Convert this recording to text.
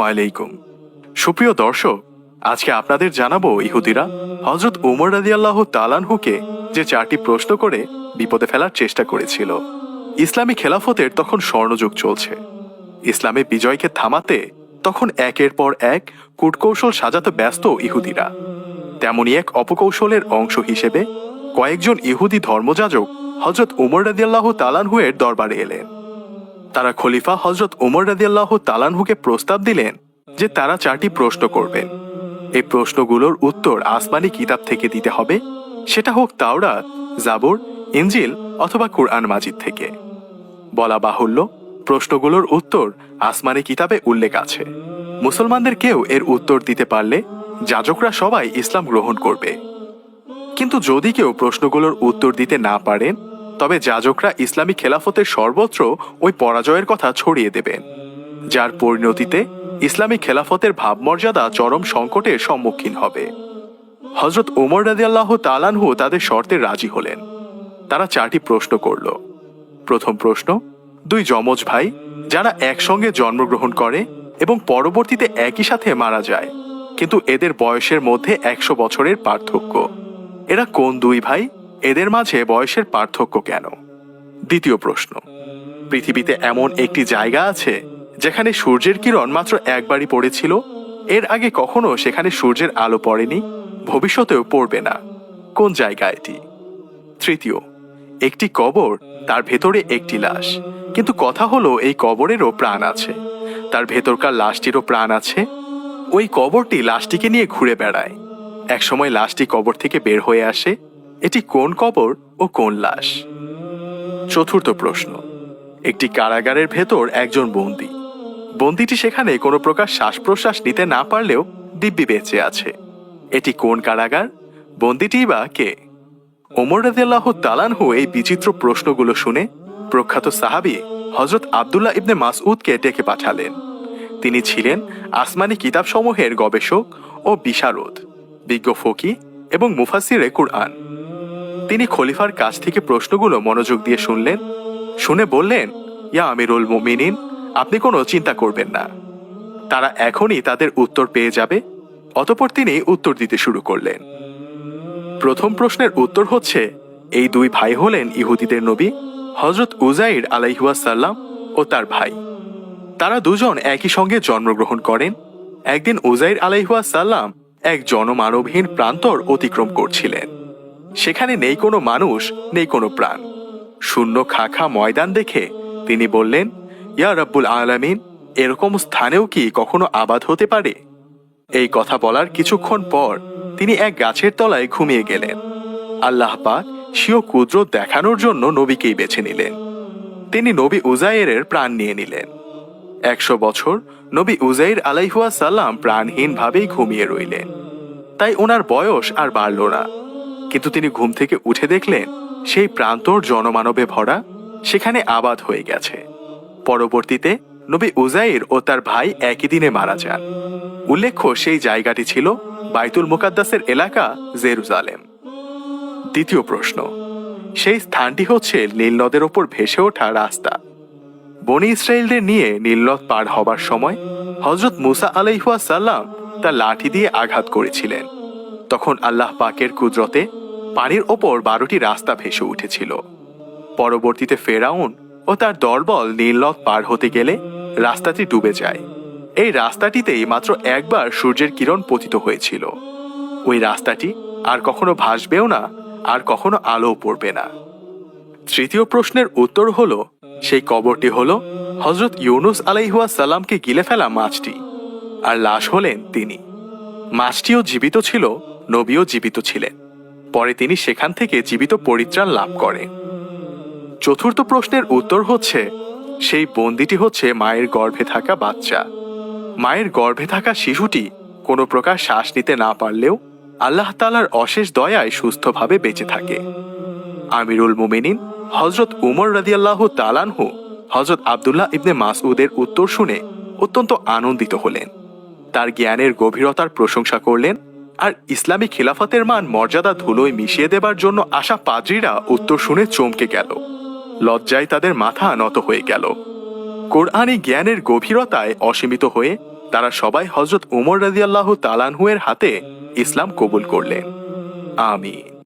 আলাইকুম সুপ্রিয় দর্শক, আজকে আপনাদের জানাব ইহুদিরা হজরত উমর তালানহুকে যে চারটি প্রশ্ন করে বিপদে ফেলার চেষ্টা করেছিল। ইসলামী খেলাফতের তখন স্বর্ণযুগ চলছে। ইসলামে বিজয়কে থামাতে তখন একের পর এক কূটকৌশল সাজাতে ব্যস্ত ইহুদিরা। তেমনি এক অপকৌশলের অংশ হিসেবে কয়েকজন ইহুদি ধর্মযাজক হজরত উমর রাদিয়াল্লাহ তালানহুয়ের দরবারে এলেন। তারা খলিফা হজরত উমর রাদিয়াল্লাহ তালানহুকে প্রস্তাব দিলেন যে তারা চারটি প্রশ্ন করবেন এই প্রশ্নগুলোর উত্তর আসমানি কিতাব থেকে দিতে হবে। সেটা হোক তাওরাত, জাবর ইঞ্জিল অথবা কুরআন মাজিদ থেকে। বলা বাহুল্য, প্রশ্নগুলোর উত্তর আসমানি কিতাবে উল্লেখ আছে। মুসলমানদের কেউ এর উত্তর দিতে পারলে যাজকরা সবাই ইসলাম গ্রহণ করবে। কিন্তু যদি কেউ প্রশ্নগুলোর উত্তর দিতে না পারেন তবে যাজকরা ইসলামী খেলাফতের সর্বত্র ওই পরাজয়ের কথা ছড়িয়ে দেবেন যার পরিণতিতে ইসলামী খেলাফতের ভাবমর্যাদা চরম সংকটের সম্মুখীন হবে। হজরত ওমর রাদিয়াল্লাহ তালানহু তাদের শর্তে রাজি হলেন। তারা চারটি প্রশ্ন করল। প্রথম প্রশ্ন, দুই যমজ ভাই যারা একসঙ্গে জন্মগ্রহণ করে এবং পরবর্তীতে একই সাথে মারা যায়, কিন্তু এদের বয়সের মধ্যে একশো বছরের পার্থক্য। এরা কোন দুই ভাই? এদের মাঝে বয়সের পার্থক্য কেন? দ্বিতীয় প্রশ্ন। পৃথিবীতে এমন একটি জায়গা আছে যেখানে সূর্যের কিরণ মাত্র একবারই পড়েছিল। এর আগে কখনো সেখানে সূর্যের আলো পড়েনি, ভবিষ্যতেও পড়বে না। কোন জায়গা এটি? তৃতীয়, একটি কবর, তার ভেতরে একটি লাশ। কিন্তু কথা হলো, এই কবরেরও প্রাণ আছে। তার ভেতরকার লাশটিরও প্রাণ আছে। ওই কবরটি লাশটিকে নিয়ে ঘুরে বেড়ায়। একসময় লাশটি কবর থেকে বের হয়ে আসে এটি কোন কবর ও কোন লাশ? চতুর্থ প্রশ্ন। একটি কারাগারের ভেতর একজন বন্দী। বন্দিটি সেখানে কোনো প্রকার শ্বাস প্রশ্বাস নিতে না পারলেও দিব্যি বেঁচে আছে। এটি কোন কারাগার? বন্দিটি বা কে? ওমর রাদিয়াল্লাহ তালানহু এই বিচিত্র প্রশ্নগুলো শুনে প্রখ্যাত সাহাবি হজরত আবদুল্লাহ ইবনে মাসউদকে ডেকে পাঠালেন। তিনি ছিলেন আসমানি কিতাবসমূহের গবেষক ও বিশারদ, বিজ্ঞ ফকি এবং মুফাসিরে কুরআন। তিনি খলিফার কাছ থেকে প্রশ্নগুলো মনোযোগ দিয়ে শুনলেন, শুনে বললেন, ইয়া আমিরুল মুমিনিন, আপনি কোনো চিন্তা করবেন না। তারা এখনই তাদের উত্তর পেয়ে যাবে। অতপর তিনি উত্তর দিতে শুরু করলেন। প্রথম প্রশ্নের উত্তর হচ্ছে, এই দুই ভাই হলেন ইহুদিদের নবী হজরত উজাইর আলাইহুয়াসাল্লাম ও তার ভাই। তারা দুজন একই সঙ্গে জন্মগ্রহণ করেন। একদিন উজাইর আলাইহুয়াসাল্লাম এক জনমানবহীন প্রান্তর অতিক্রম করছিলেন। সেখানে নেই কোনো মানুষ, নেই কোনো প্রাণ। শূন্য খাখা ময়দান দেখে তিনি বললেন, ইয়া রব্বুল আলামিন, এরকম স্থানেও কি কখনো আবাদ হতে পারে? এই কথা বলার কিছুক্ষণ পর তিনি এক গাছের তলায় ঘুমিয়ে গেলেন। আল্লাহ পাক স্বীয় কুদরত দেখানোর জন্য নবীকেই বেছে নিলেন। তিনি নবী উজাইরের প্রাণ নিয়ে নিলেন। একশো বছর নবী উজাইর আলাইহুয়া সাল্লাম প্রাণহীন ভাবেই ঘুমিয়ে রইলেন। তাই ওনার বয়স আর বাড়ল না। কিন্তু তিনি ঘুম থেকে উঠে দেখলেন সেই প্রান্তর জনমানবে ভরা সেখানে আবাদ হয়ে গেছে। পরবর্তীতে নবী উজাইর ও তার ভাই একই দিনে মারা যান। উল্লেখ্য সেই জায়গাটি ছিল বাইতুল মুকাদ্দাসের এলাকা জেরুজালেম। দ্বিতীয় প্রশ্ন, সেই স্থানটি হচ্ছে নীল নদের ওপর ভেসে ওঠা রাস্তা। বনি ইসরায়েলদের নিয়ে নীলনদ পার হবার সময় হজরত মুসা আলাইহুয়া সাল্লাম তার লাঠি দিয়ে আঘাত করেছিলেন। তখন আল্লাহ পাকের কুদরতে পানির ওপর বারোটি রাস্তা ভেসে উঠেছিল। পরবর্তীতে ফেরাউন ও তার দলবল নীলনদ পার হতে গেলে রাস্তাটি ডুবে যায়। এই রাস্তাটিতেই মাত্র একবার সূর্যের কিরণ পতিত হয়েছিল। ওই রাস্তাটি আর কখনো ভাসবেও না, আর কখনো আলো পড়বে না। তৃতীয় প্রশ্নের উত্তর হলো, সেই কবরটি হলো হজরত ইউনুস আলাইহুয়া সালামকে গিলে ফেলা মাছটি, আর লাশ হলেন তিনি। মাছটিও জীবিত ছিল, নবীও জীবিত ছিলেন। পরে তিনি সেখান থেকে জীবিত পরিত্রাণ লাভ করেন। চতুর্থ প্রশ্নের উত্তর হচ্ছে, সেই বন্দিটি হচ্ছে মায়ের গর্ভে থাকা বাচ্চা। মায়ের গর্ভে থাকা শিশুটি কোনো প্রকার শ্বাস নিতে না পারলেও আল্লাহ তালার অশেষ দয়ায় সুস্থভাবে বেঁচে থাকে। আমিরুল মুমিনিন হজরত উমর রাদিয়াল্লাহ তালানহু হজরত আবদুল্লাহ ইবনে মাসউদের উত্তর শুনে অত্যন্ত আনন্দিত হলেন। তার জ্ঞানের গভীরতার প্রশংসা করলেন আর ইসলামী খিলাফতের মান মর্যাদা ধুলোয় মিশিয়ে দেবার জন্য আসা পাদ্রীরা উত্তর শুনে চমকে গেল। লজ্জায় তাদের মাথা নত হয়ে গেল। কোরআনী জ্ঞানের গভীরতায় অসীমিত হয়ে তারা সবাই হজরত উমর রাজিয়াল্লাহ তালানহুয়ের হাতে ইসলাম কবুল করলেন। আমিন।